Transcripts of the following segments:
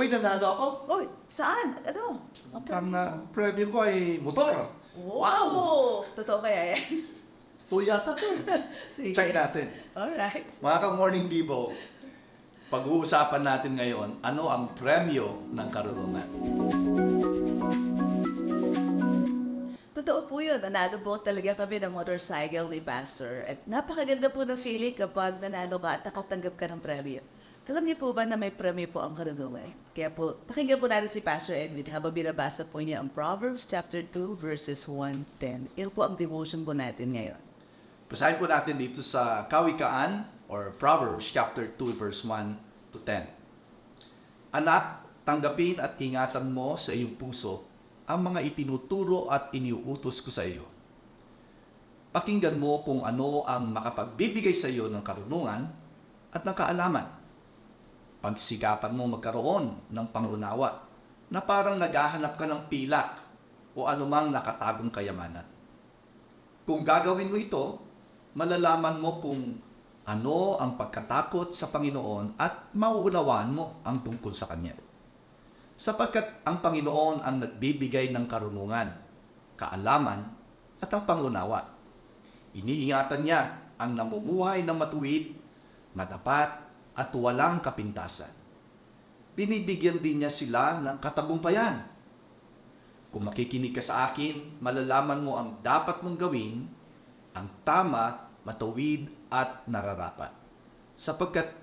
Uy, nanalo ako. Uy, saan? Ano? Ang uh, premyo ko ay motor. Wow! Totoo kaya yan? Uy, yata to. Sige. Try natin. Alright. Mga ka-morning Bibo, pag-uusapan natin ngayon, ano ang premyo ng karunungan? Totoo po yun. Nanalo po talaga kami ng motorcycle ni Pastor. At napakaganda po na feeling kapag nanalo ka at nakatanggap ka ng premyo. Alam niyo po ba na may premyo po ang karunungan? Kaya po, pakinggan po natin si Pastor Edwin habang binabasa po niya ang Proverbs chapter 2 verses 1-10. Ito po ang devotion po natin ngayon. Basahin po natin dito sa Kawikaan or Proverbs chapter 2 verse 1 to 10. Anak, tanggapin at ingatan mo sa iyong puso ang mga itinuturo at iniuutos ko sa iyo. Pakinggan mo kung ano ang makapagbibigay sa iyo ng karunungan at ng kaalaman. Pagsikapan mo magkaroon ng pangunawa na parang naghahanap ka ng pilak o anumang nakatagong kayamanan. Kung gagawin mo ito, malalaman mo kung ano ang pagkatakot sa Panginoon at mauunawaan mo ang tungkol sa Kanya. Sapagkat ang Panginoon ang nagbibigay ng karunungan, kaalaman at ang pangunawa. Iniingatan niya ang namumuhay ng matuwid, matapat at walang kapintasan. Binibigyan din niya sila ng katagumpayan. Kung makikinig ka sa akin, malalaman mo ang dapat mong gawin, ang tama, matuwid at nararapat. Sapagkat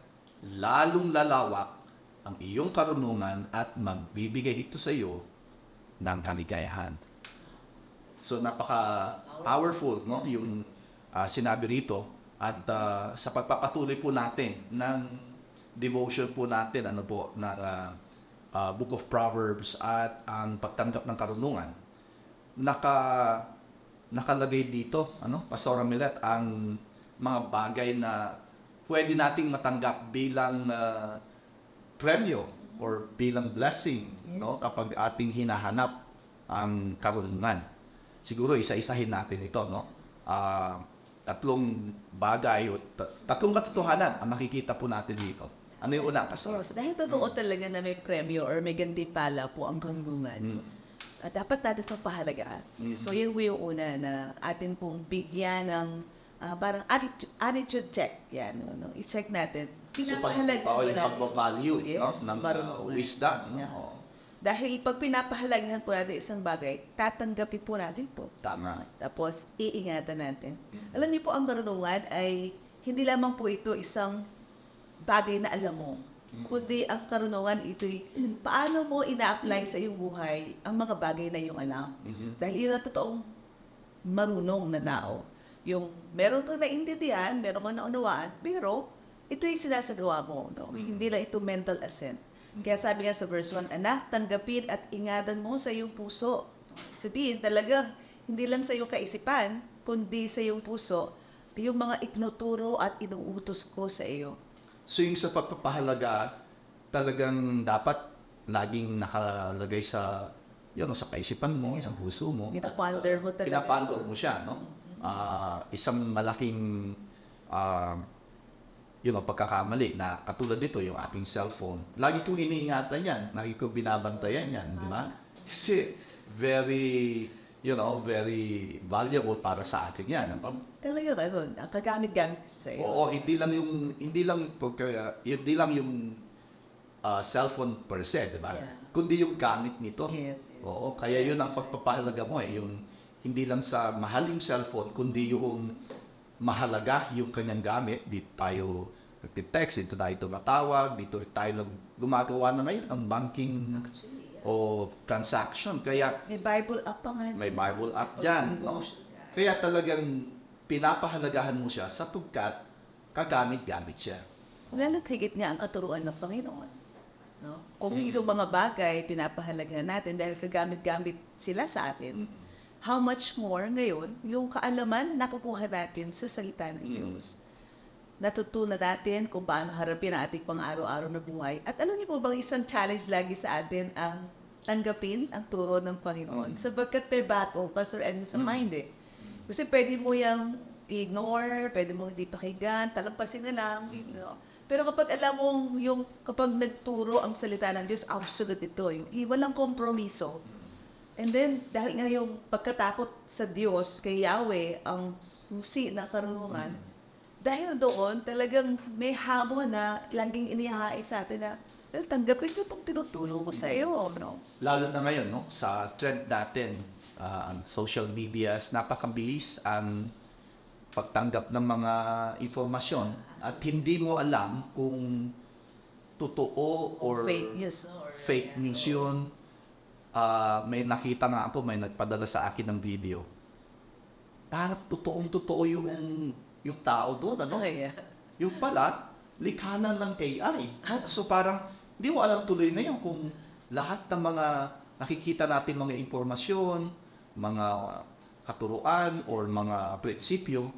lalong lalawak ang iyong karunungan at magbibigay ito sa iyo ng kaligayahan. So napaka powerful no yung ah, sinabi rito at ah, sa pagpapatuloy po natin ng devotion po natin ano po na ah, ah, Book of Proverbs at ang pagtanggap ng karunungan naka nakalagay dito ano Pastor Milet ang mga bagay na pwede nating matanggap bilang ah, premyo or bilang blessing no kapag ating hinahanap ang karunungan. Siguro isa-isahin natin ito no. Ah, tatlong bagay o ta- tatlong katotohanan ang makikita po natin dito. Ano yung una, Pastor? So, dahil totoo talaga na may premyo or may gantimpala po ang karunungan, Mm. at dapat natin papahalagaan. Mm. So, yun po yung una na atin pong bigyan ng ah, parang attitude, attitude check. Yan, no, no? I-check natin. So, pag, po yung natin. pag-value no? Yes, ng marunong. wisdom. No? Yeah. Oo, Dahil pag pinapahalagahan po natin isang bagay, tatanggapin po natin po. tama. Tapos, iingatan natin. Alam niyo po, ang karunungan ay hindi lamang po ito isang bagay na alam mo. Kundi ang karunungan ito'y paano mo ina-apply sa iyong buhay ang mga bagay na iyong alam. Mhm. Dahil yun ang totoong marunong na tao. Yung meron kang naintindihan, meron kang naunawaan, pero ito yung sinasagawa mo. No? Hindi lang ito mental assent. Kaya sabi nga sa verse 1, Anak, tanggapin at ingatan mo sa iyong puso. Sabihin talaga, hindi lang sa iyong kaisipan, kundi sa iyong puso, yung mga itinuturo at inuutos ko sa iyo. So yung sa pagpapahalaga, talagang dapat laging nakalagay sa yun, sa kaisipan mo, sa puso mo. Pinaponder mo talaga. Pinapandor mo siya, no? Ah, isang malaking ah, yun ang pagkakamali na katulad dito yung aking cellphone. Lagi kong iniingatan yan. Lagi kong binabantayan yan, di ba? Kasi very, you know, very valuable para sa atin yan. Talaga ganun. Ang kagamit-gamit sa iyo. Oo, hindi lang yung hindi lang pagka, hindi lang yung ah, cellphone per se, di ba? Yeah. Kundi yung gamit nito. Yes, yes. Oo, kaya yun ang pagpapahalaga mo eh, yung hindi lang sa mahaling cellphone, kundi yung mahalaga yung kanyang gamit. Dito tayo nagtitext, dito tayo tumatawag, dito tayo gumagawa na ngayon ang banking o transaction. Kaya May Bible app pa nga. may Bible app dyan. No? Kaya talagang pinapahalagahan mo siya sapagkat kagamit-gamit siya. Lalo't higit niya ang katuruan ng Panginoon. No? Kung itong mga bagay, pinapahalagahan natin dahil kagamit-gamit sila sa atin. How much more ngayon, yung kaalaman na nakukuha natin sa salita ng Diyos. Natutunan natin kung paano harapin ang ating pang-araw-araw na buhay. At alam niyo po bang isang challenge lagi sa atin ang tanggapin ang turo ng Panginoon. Sapagkat may battle, Pastor Edwin, sa mind eh. Kasi pwede mo yung ignore, pwede mo hindi pakinggan, talampasin na lang. You know. Pero kapag alam mong yung kapag nagturo ang salita ng Diyos, absolute ito. Yung walang kompromiso. And then, dahil nga yung pagkatakot sa Diyos, kay Yahweh, ang susi na karunungan, dahil doon, talagang may hamon na laging inihahain sa atin na, well, tanggapin ko itong tinutulong ko sa iyo. No? Lalo na ngayon, no, sa trend natin, ah, ang social medias, napakabilis ang pagtanggap ng mga informasyon at hindi mo alam kung totoo or Fake news. Or, fake news yun. Ah, may nakita nga ako, may nagpadala sa akin ng video. Parang totoong totoo yung, yung tao doon, ano? Okay, yeah. Yung pala, likha na ng AI. So parang, hindi mo alam tuloy na yun kung lahat ng mga nakikita natin mga impormasyon, mga katuruan, or mga prinsipyo,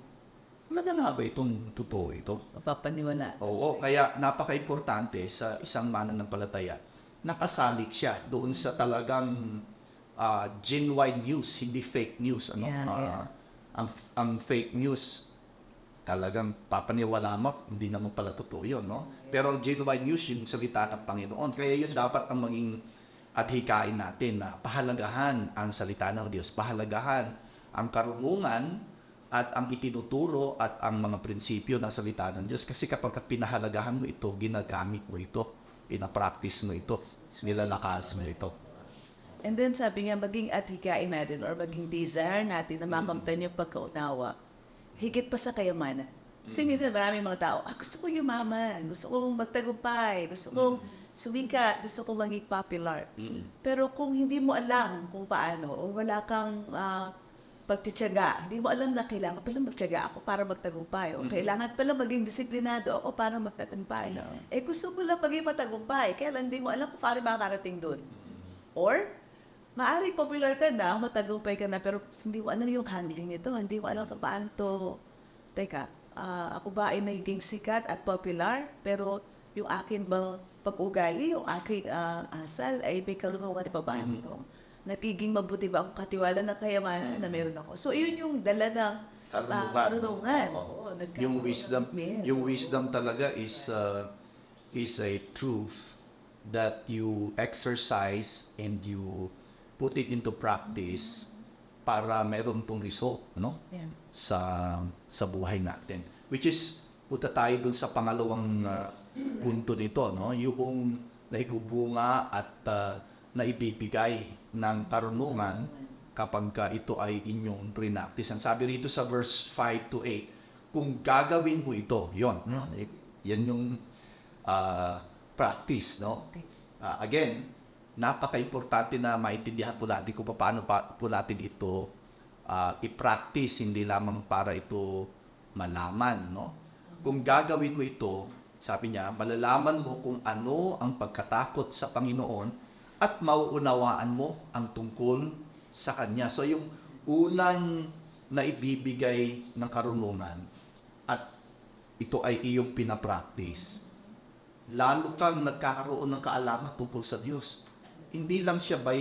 wala na nga ba itong totoo ito? Mapapaniwala. Oo, kaya napaka-importante sa isang mananampalataya, nakasalik siya doon sa talagang ah, genuine news, hindi fake news. Ano? Yeah, Ah, yeah. ang, ang fake news, talagang papaniwala mo, hindi naman pala totoo yun. No? Pero ang genuine news, yung salita ng Panginoon. Kaya yun dapat ang maging adhikain natin na pahalagahan ang salita ng Diyos, pahalagahan ang karunungan at ang itinuturo at ang mga prinsipyo ng salita ng Diyos. Kasi kapag pinahalagahan mo ito, ginagamit mo ito, pinapractice mo ito, nilalakas mo ito. And then sabi nga, maging atikain natin or maging desire natin na makamtan yung pagkaunawa, higit pa sa kayamanan. Kasi minsan maraming mga tao, ah, gusto ko yumaman, gusto kong magtagumpay, gusto kong sumikat, gusto kong maging popular. Pero kung hindi mo alam kung paano, o wala kang ah, pagtityaga, hindi mo alam na kailangan pala magtyaga ako para magtagumpay, o kailangan pala maging disiplinado ako para magtatagumpay. Eh gusto mo lang maging matagumpay, kaya lang hindi mo alam kung paano makarating doon. Or, maaaring popular ka na, matagumpay ka na, pero hindi mo alam yung handling nito, hindi mo alam kung paano to. Teka, ah, ako ba ay naging sikat at popular, pero yung akin bang pag-ugali, yung aking ah, asal ay may karunungan pa ba? No? Nagiging mabuti ba ang katiwala ng kayamanan na meron ako? So, yun yung dala ng karunungan. Oo. Oo, nagka- yung wisdom Yes. yung wisdom talaga is uh, is a truth that you exercise and you put it into practice para meron tong result no Yan. sa sa buhay natin which is punta tayo dun sa pangalawang uh, punto nito no yung naibubunga at uh, naibibigay ng karunungan kapag ka ito ay inyong prinactice. Ang sabi rito sa verse 5 to 8, kung gagawin mo ito, yon, no? yan yung ah, practice, no? Ah, again, napaka-importante na maintindihan po natin kung paano pa, po natin ito ah, i-practice, hindi lamang para ito malaman, no? Kung gagawin mo ito, sabi niya, malalaman mo kung ano ang pagkatakot sa Panginoon at mauunawaan mo ang tungkol sa Kanya. So yung unang naibibigay ng karunungan at ito ay iyong pinapractice, lalo kang nagkakaroon ng kaalaman tungkol sa Diyos. Hindi lang siya by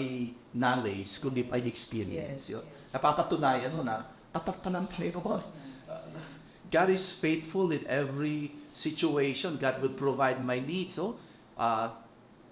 knowledge, kundi by experience. Yes, Yun. Napapatunayan mo na tapat pa ng Panginoon. God is faithful in every situation. God will provide my needs. So, ah,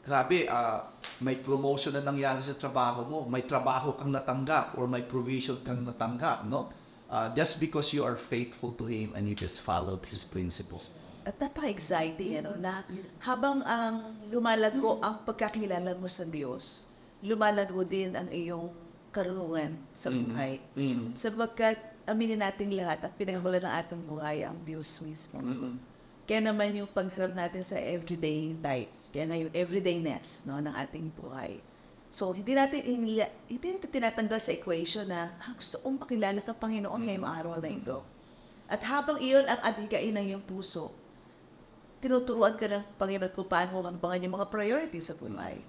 grabe, ah, may promotion na nangyari sa trabaho mo, may trabaho kang natanggap, or may provision kang natanggap, no? Ah, just because you are faithful to Him and you just follow His principles. At napaka-exciting, ano, na habang ang lumalago ang pagkakilala mo sa Diyos, lumalago din ang iyong karunungan sa buhay. Mm. Sapagkat aminin natin lahat at pinagmulan ng ating buhay ang Diyos mismo. Mm. Kaya naman yung pagharap natin sa everyday life, kaya na yung everydayness no, ng ating buhay. So, hindi natin, inila, hindi natin tinatanggal sa equation na ah, gusto kong makilala sa Panginoon ngayong araw na ito. At habang iyon ang adhikain ng iyong puso, tinuturuan ka ng Panginoon kung paano ang yung mga priorities sa buhay.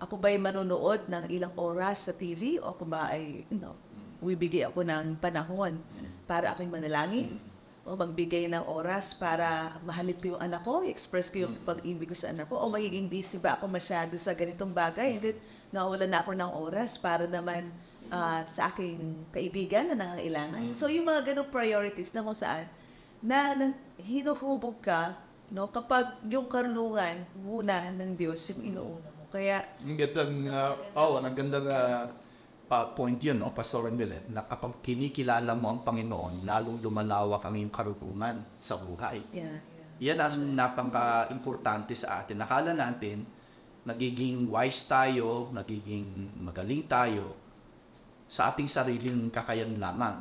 Ako ba'y manonood ng ilang oras sa TV o ako ba ay, you know, bibigay ako ng panahon para aking manalangin o magbigay ng oras para mahalip ko yung anak ko, express ko yung pag-ibig ko sa anak ko o magiging busy ba ako masyado sa ganitong bagay and then nawala na ako ng oras para naman ah, sa aking kaibigan na nangangailangan. So yung mga ganong priorities na kung saan na, na hinuhubog ka No? Kapag yung karunungan, muna ng Diyos yung inuuna mo. Kaya, Ang gandang, uh, oh, ang gandang uh, pa- point yun, no, Pastor Miller, na kapag kinikilala mo ang Panginoon, lalong lumalawak ang iyong karunungan sa buhay. yeah, Yan ang napaka-importante sa atin. Nakala natin, nagiging wise tayo, nagiging magaling tayo sa ating sariling kakayan lamang.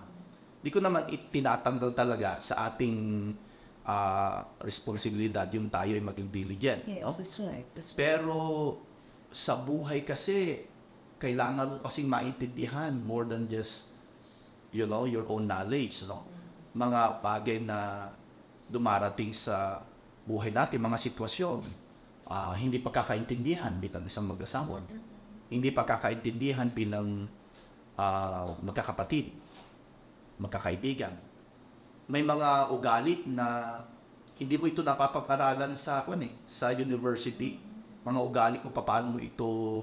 Di ko naman itinatanggal talaga sa ating ah, responsibilidad yung tayo ay maging diligent. yeah. no? that's right. That's right. Pero sa buhay kasi, kailangan kasing maintindihan more than just, you know, your own knowledge, no? Mga bagay na dumarating sa buhay natin, mga sitwasyon, ah, hindi pagkakaintindihan bilang isang mag-asawa, hindi pagkakaintindihan bilang ah, magkakapatid, magkakaibigan. May mga ugali na hindi mo ito napapag-aralan sa kwan eh, sa university. Mga ugali kung paano mo ito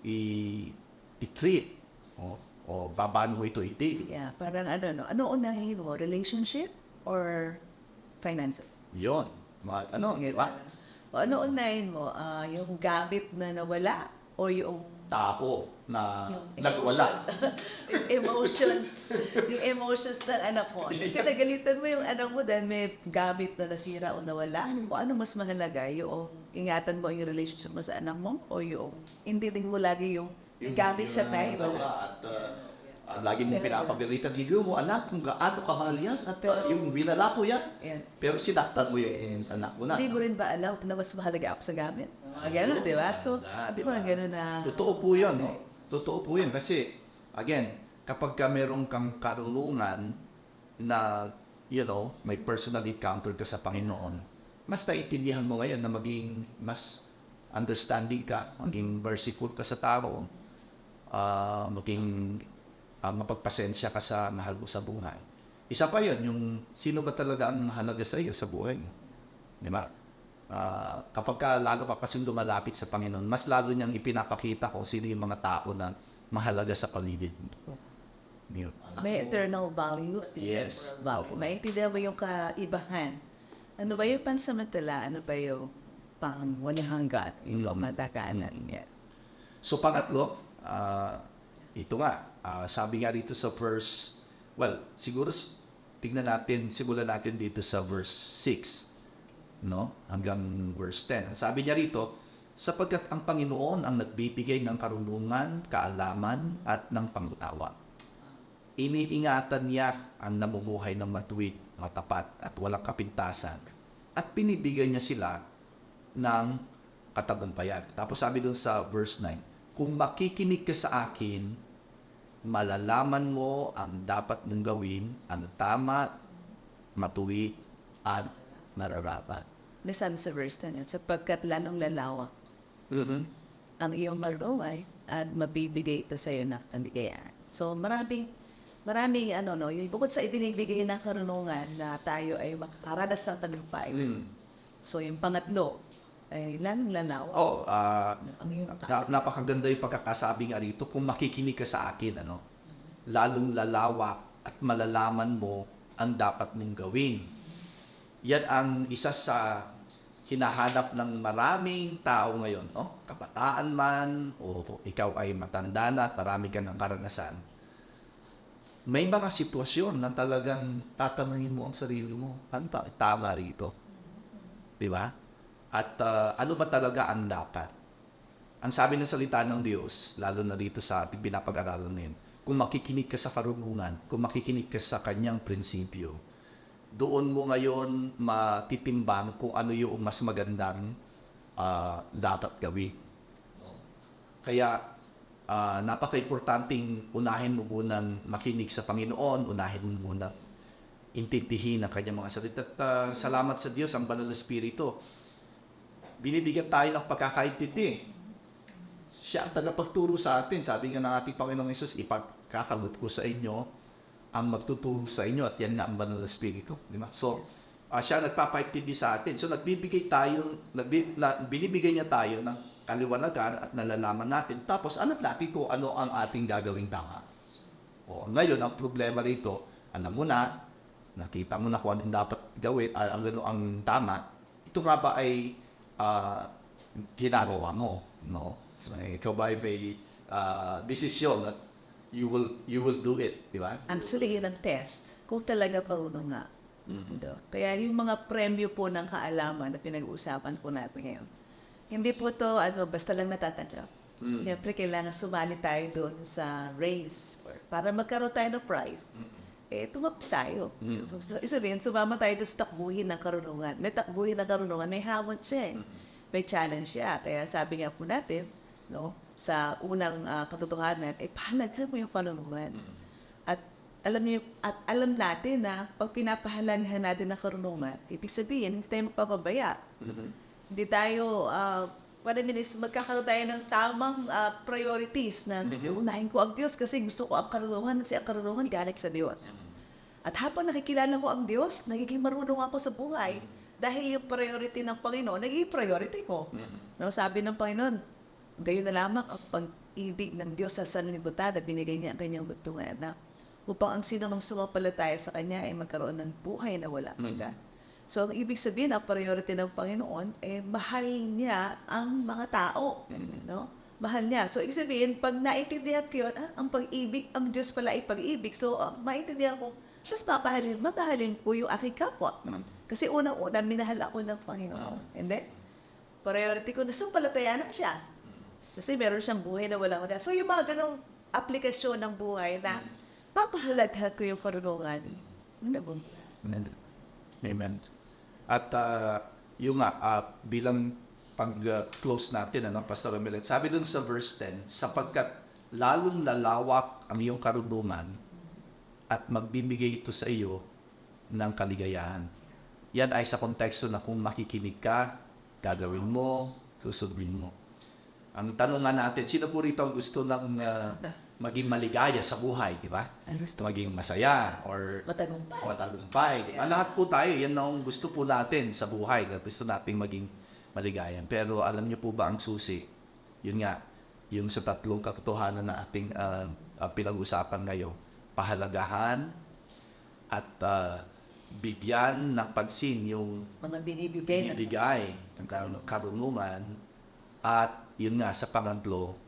i- i-treat o, o paano mo ito i-deal. Yeah, parang ano, no? Ano unahin mo? Relationship or finances? Yun. Mga, ano, di ba? O ano unahin mo? Ah, yung gamit na nawala o yung Tao na yung nagwala. emotions. yung emotions. yung emotions ng anak mo. Kinagalitan mo yung anak mo dahil may gamit na nasira o nawala. O ano mas mahalaga? Yung ingatan mo yung relationship mo sa anak mo o yung intindihin mo lagi yung gamit sa tayo. At uh, uh, lagi mong pinapagalitan, hindi mo alam kung gaano kamahal yan. At uh, yung winala ko yan. Yan. Pero sinaktan mo yung anak mo na. Hindi mo rin ba alam na mas mahalaga ako sa gamit? Mga ganun, di ba? So, Ah, di ba ganun na... Totoo po yun, no? Totoo po yun. Kasi, again, kapag ka meron kang karunungan na, you know, may personal encounter ka sa Panginoon, mas naiintindihan mo ngayon na maging mas understanding ka, maging merciful ka sa tao, ah, maging ah, mapagpasensya ka sa mahal mo sa buhay. Isa pa yun, yung sino ba talaga ang mahalaga sa iyo sa buhay mo. Di ba? Ah, kapag ka lalo ka kasing lumalapit sa Panginoon, mas lalo niyang ipinapakita kung sino yung mga tao na mahalaga sa paligid mo. Yun. May eternal value. Yes. Value. Maintindihan mo yung kaibahan. Ano ba yung pansamantala? Ano ba yung pang walang hanggan? Yung Mm. matakanan. Yeah. So pangatlo, ah, ito nga, ah, sabi nga dito sa verse, well, siguro tignan natin, simulan natin dito sa verse 6, no? Hanggang verse 10. Ang Sabi niya rito, sapagkat ang Panginoon ang nagbibigay ng karunungan, kaalaman, at ng pangunawa. Iniingatan niya ang namumuhay ng matuwid, matapat, at walang kapintasan. At pinibigyan niya sila ng katagumpayan. Tapos sabi doon sa verse 9, Kung makikinig ka sa akin, malalaman mo ang dapat mong gawin, ang tama, matuwid, at nararapat. Nasaan sa verse na yun? Sapagkat lalong lalawak ang iyong marunay at mabibigay ito sa iyo ng kaligayahan. So maraming maraming ano no, yung bukod sa ibinibigay ng karunungan na tayo ay makakaranas ng tagumpay. Mm. So yung pangatlo ay lalong lalawa. Oh, iyong na, napakaganda yung pagkakasabi nga rito, kung makikinig ka sa akin, ano, lalong lalawak at malalaman mo ang dapat mong gawin. Yan ang isa sa hinahanap ng maraming tao ngayon, no? Kabataan man, o ikaw ay matanda na at marami ka ng karanasan. May mga sitwasyon na talagang tatanungin mo ang sarili mo, ano ta- tama rito? Di ba? At ah, ano ba talaga ang dapat? Ang sabi ng salita ng Diyos, lalo na dito sa ating pinapag-aralan ngayon, kung makikinig ka sa karunungan, kung makikinig ka sa kanyang prinsipyo, doon mo ngayon matitimbang kung ano yung mas magandang ah, dapat gawin. Kaya ah, napaka-importanting unahin mo munang makinig sa Panginoon, unahin mo muna intindihin ang kanyang mga salita. At ah, salamat sa Diyos, ang banal na Espiritu. Binibigyan tayo ng pagkakaintindi. Siya ang tagapagturo sa atin. Sabi nga ng ating Panginoong Yesus, ipagkakalot ko sa inyo ang magtuturo sa inyo at yan nga ang banal na Espiritu. Di ba? So, ah, siya ang nagpapaintindi sa atin. So, nagbibigay tayo, nagbi, na, binibigay niya tayo ng kaliwanagan at nalalaman natin. Tapos, alam natin kung ano ang ating gagawing tama. O, ngayon, ang problema rito, alam mo na, nakita mo na kung ano dapat gawin, ah, ang, ang tama, ito nga ba ay ah, ginagawa mo, no? So, ikaw ba ay may ah, desisyon at you will you will do it, di ba? Actually, yun ang test. Kung talaga marunong nga. Ito. Kaya yung mga premyo po ng kaalaman na pinag-uusapan po natin ngayon, hindi po to ano, basta lang natatanggap. Siyempre, kailangan sumali tayo doon sa race para magkaroon tayo ng prize. Eh, tumapos tayo. Mm. So, so, sabihin, sumama tayo doon sa takbuhin ng karunungan. May takbuhin ng karunungan, may hamon siya eh. May challenge siya. Kaya sabi nga po natin, no, sa unang ah, katotohanan, eh, pahalagahan mo yung karunungan. At alam niyo at alam natin na pag pinapahalagahan natin ng karunungan, ibig sabihin hindi tayo magpapabaya. Hindi tayo uh, what I mean is magkakaroon tayo ng tamang ah, priorities na unahin ko ang Diyos kasi gusto ko ang karunungan kasi ang karunungan galing sa Diyos. At habang nakikilala ko ang Diyos, nagiging marunong ako sa buhay. Dahil yung priority ng Panginoon, nagiging priority ko. No, sabi ng Panginoon, gayon na lamang ang pag-ibig ng Diyos sa sanlibutan na binigay niya ang kanyang butong anak upang ang sino mang sumapalataya sa Kanya ay magkaroon ng buhay na wala hanggan. So, ang ibig sabihin, ang priority ng Panginoon, eh, mahal niya ang mga tao. No? Mahal niya. So, ibig sabihin, pag naintindihan ko yun, ah, ang pag-ibig, ang Diyos pala ay pag-ibig. So, ah, maintindihan ko, sas papahalin, mapahalin ko yung aking kapwa. Kasi unang-una, minahal ako ng Panginoon. And then, priority ko na sumpalatayanan siya. Kasi meron siyang buhay na walang wala. So, yung mga ganong aplikasyon ng buhay na papahalaghan ko yung karunungan. Ano ba? Amen. At ah, yung nga, ah, bilang pag-close natin, ano, Pastor Emilet, sabi dun sa verse 10, sapagkat lalong lalawak ang iyong karunungan at magbibigay ito sa iyo ng kaligayahan. Yan ay sa konteksto na kung makikinig ka, gagawin mo, susundin mo. Ang tanong nga natin, sino po rito ang gusto ng ah, maging maligaya sa buhay, di ba? Gusto maging masaya or Matagumpay. matagumpay. Ang lahat po tayo, yan ang gusto po natin sa buhay. na Gusto nating maging maligayan. Pero alam niyo po ba ang susi? Yun nga, yung sa tatlong katotohanan na ating ah, ah, pinag-usapan ngayon. Pahalagahan at ah, bigyan ng pansin yung Mga binibigay na binibigay ng karun- karunungan at yun nga sa pangatlo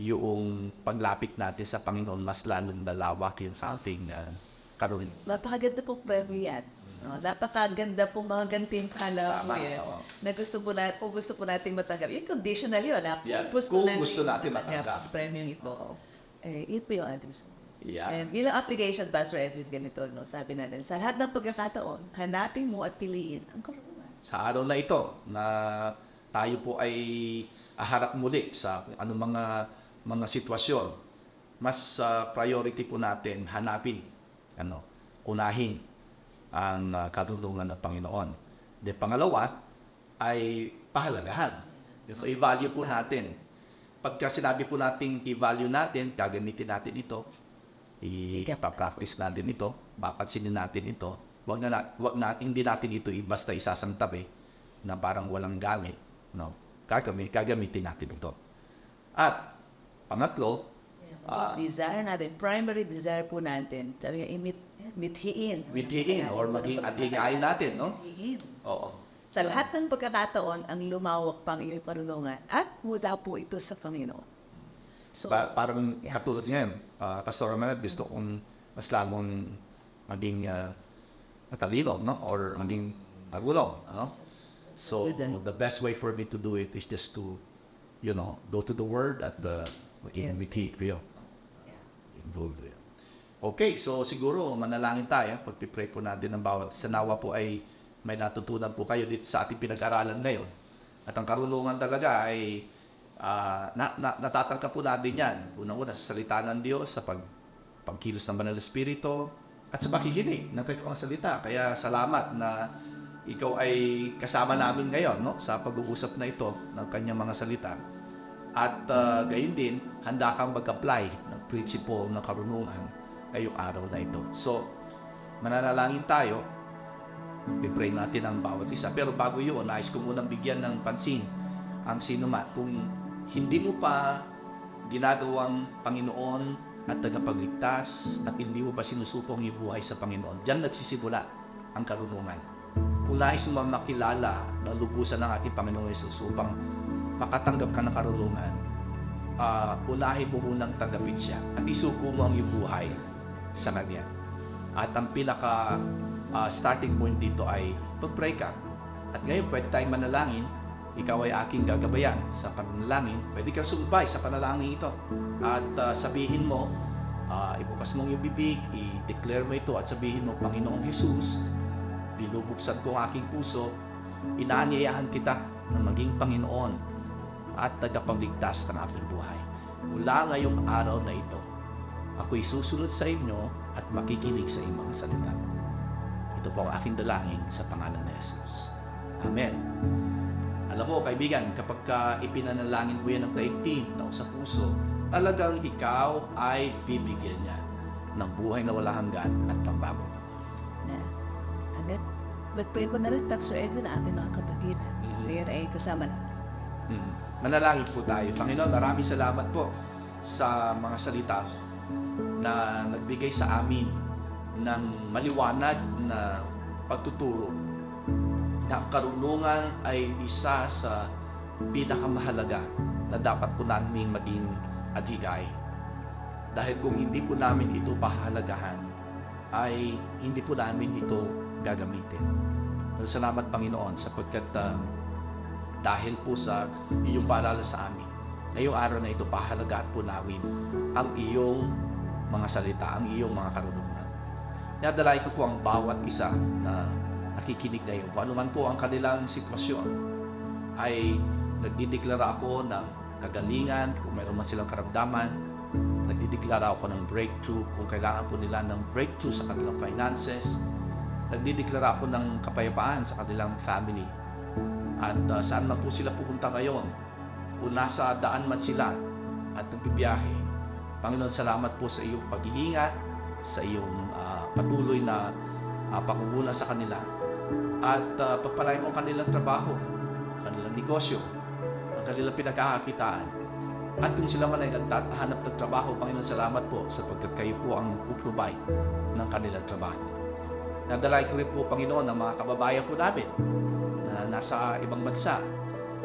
yung paglapit natin sa Panginoon mas lalong lalawak yung sa ating uh, karunungan. Napakaganda pong premyo yan. No, napakaganda pong mga gantimpala po Tama, yan. Na gusto po natin, kung gusto po natin matanggap. Yung conditional yun. Na, Yan, kung gusto natin matanggap. ang premyo ito. Eh, yun po yung address. Yeah. And bilang application, Pastor Edwin, ganito, no, sabi natin, sa lahat ng pagkakataon, hanapin mo at piliin ang karunungan. Sa araw na ito na tayo po ay aharap muli sa anong mga mga sitwasyon, mas ah, priority po natin hanapin, ano, unahin ang ah, karunungan ng Panginoon. De pangalawa ay pahalagahan. So i-value po natin. Pagka sinabi po nating i-value natin, gagamitin natin ito, i-practice natin ito, papansinin natin ito, wag na, na wag na hindi natin ito i- basta isasantabi na parang walang gamit, no. Gagamit, gagamitin natin ito. At pangatlo, Ah. desire natin, primary desire po natin, sabi nga, imit, mithiin. mithiin or maging adhigayin natin, no? Mithiin. Oo. Sa lahat ng pagkakataon, ang lumawak pang iyong karunungan at mula po ito sa Panginoon. So, Pa- parang yeah. katulad ngayon, uh, Pastor Romanet, gusto kong mas lalong maging uh, matalino, no? Or maging marunong, no? So, uh, the best way for me to do it is just to, you know, go to the Word at the in Yes. with Rio. yeah. Involved rin. Okay, so siguro manalangin tayo pag-pray po natin ng bawat sa nawa po ay may natutunan po kayo dito sa ating pinag-aralan ngayon. At ang karunungan talaga ay ah, na, na, natatangka po natin yan. Unang-una sa salita ng Diyos, sa pag, pagkilos ng Banal na Espiritu, at sa pakikinig ng kanyang salita. Kaya salamat na ikaw ay kasama namin ngayon no, sa pag-uusap na ito ng kanyang mga salita. At uh, gayon din, handa kang mag-apply ng principle ng karunungan ngayong araw na ito. So, mananalangin tayo, pipray natin ang bawat isa. Pero bago yun, nais ko munang bigyan ng pansin ang sino man. Kung hindi mo pa ginagawang Panginoon at tagapagligtas at hindi mo pa sinusupong ibuhay sa Panginoon, diyan nagsisimula ang karunungan. kung nais mo makilala na lubusan ng ating Panginoong Yesus upang makatanggap ka ng karunungan, ah unahin mo munang tanggapin siya at isuko mo ang iyong buhay sa Kanya. At ang pinaka ah, starting point dito ay pag-pray ka. At ngayon, pwede tayong manalangin. Ikaw ay aking gagabayan sa panalangin. Pwede kang sumubay sa panalangin ito. At ah, sabihin mo, ah, ibukas mong iyong bibig, i-declare mo ito at sabihin mo, Panginoong Jesus, binubuksan ko ang aking puso, inaanyayahan kita na maging Panginoon at tagapagligtas ng aking buhay. Mula ngayong araw na ito, ako'y susunod sa inyo at makikinig sa iyong mga salita. Ito po ang aking dalangin sa pangalan ni Jesus. Amen. Alam mo, kaibigan, kapag ka ipinanalangin mo yan ng taimtim, tao sa puso, talagang ikaw ay bibigyan niya ng buhay na wala hanggan at ng bago. Na, ano, mag-pray ko na rin, Pastor Edwin, ang ating mga kapatid. Ngayon ay kasama natin. Manalangin po tayo. Panginoon, maraming salamat po sa mga salita na nagbigay sa amin ng maliwanag na pagtuturo na karunungan ay isa sa pinakamahalaga na dapat po namin maging adhigay. Dahil kung hindi po namin ito pahalagahan, ay hindi po namin ito gagamitin. Salamat Panginoon sapagkat ah, dahil po sa iyong paalala sa amin. Ngayong araw na ito, pahalagaan po namin ang iyong mga salita, ang iyong mga karunungan. Nadalay ko po ang bawat isa na nakikinig ngayon. Kung ano man po ang kanilang sitwasyon, ay nagdideklara ako ng kagalingan, kung mayroon man silang karamdaman, nagdideklara ako ng breakthrough, kung kailangan po nila ng breakthrough sa kanilang finances, nagdideklara ako ng kapayapaan sa kanilang family, at uh, saan man po sila pupunta ngayon, kung nasa daan man sila at nagbibiyahe, Panginoon, salamat po sa iyong pag-iingat, sa iyong uh, patuloy na uh, pangunguna sa kanila. At uh, pagpalain mo ang kanilang trabaho, kanilang negosyo, ang kanilang pinagkakakitaan. At kung sila man ay nagtahanap ng trabaho, Panginoon, salamat po sapagkat kayo po ang puprovide ng kanilang trabaho. Nadalay ko rin po, Panginoon, ang mga kababayan po namin na nasa ibang bansa.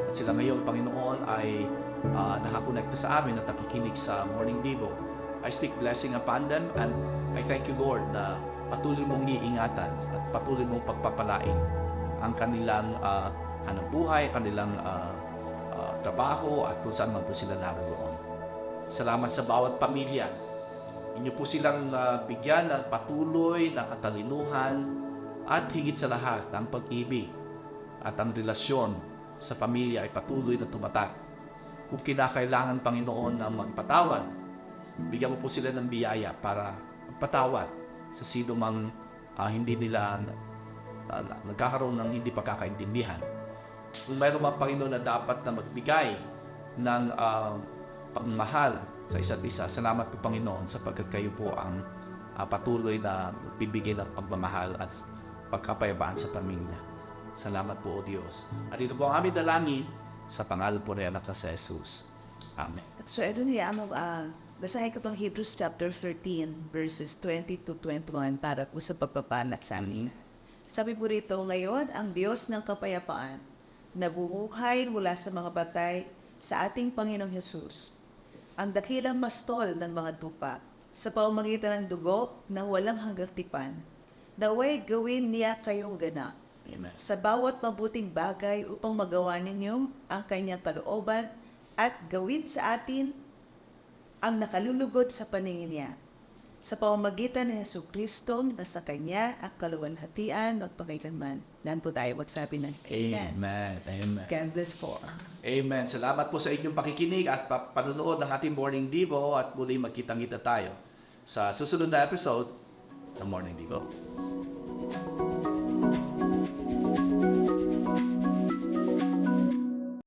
At sila ngayon, Panginoon, ay uh, nakakonekta sa amin at nakikinig sa Morning Devo. I speak blessing upon them and I thank you, Lord, na patuloy mong iingatan at patuloy mong pagpapalain ang kanilang uh, hanap buhay, kanilang uh, uh, trabaho at kung saan man po sila naroon. Salamat sa bawat pamilya. Inyo po silang uh, bigyan ng patuloy na katalinuhan at higit sa lahat ng pag-ibig at ang relasyon sa pamilya ay patuloy na tumatak. Kung kinakailangan Panginoon na magpatawad, bigyan mo po sila ng biyaya para magpatawad sa sino mang ah, hindi nila uh, nagkakaroon ng hindi pagkakaintindihan. Kung mayroon mga Panginoon na dapat na magbigay ng ah, pagmamahal sa isa't isa, salamat po Panginoon sapagkat kayo po ang ah, patuloy na bibigay ng pagmamahal at pagkapayabaan sa pamilya. Salamat po, O Diyos. At ito po ang aming dalangin sa pangalan po na anak na si Jesus. Amen. At so, Edwin, mo, ah, basahin ko pang Hebrews chapter 13, verses 20 to 21 para po sa pagpapanak sa amin. Sabi po rito, ngayon, ang Diyos ng kapayapaan, nabubuhay mula sa mga batay sa ating Panginoong Jesus, ang dakilang mastol ng mga tupa, sa pamamagitan ng dugo ng walang hanggang tipan, naway gawin niya kayong ganap Amen. sa bawat mabuting bagay upang magawa ninyo ang kanyang kalooban at gawin sa atin ang nakalulugod sa paningin niya. Sa pamamagitan ni Yesu Kristo na sa Kanya ang kaluwalhatian at pagkailanman. Nan po tayo magsabi ng Amen. Amen. Amen. God bless po. Amen. Salamat po sa inyong pakikinig at pa- panunood ng ating Morning Devo at muli magkitang-kita tayo sa susunod na episode ng Morning Devo.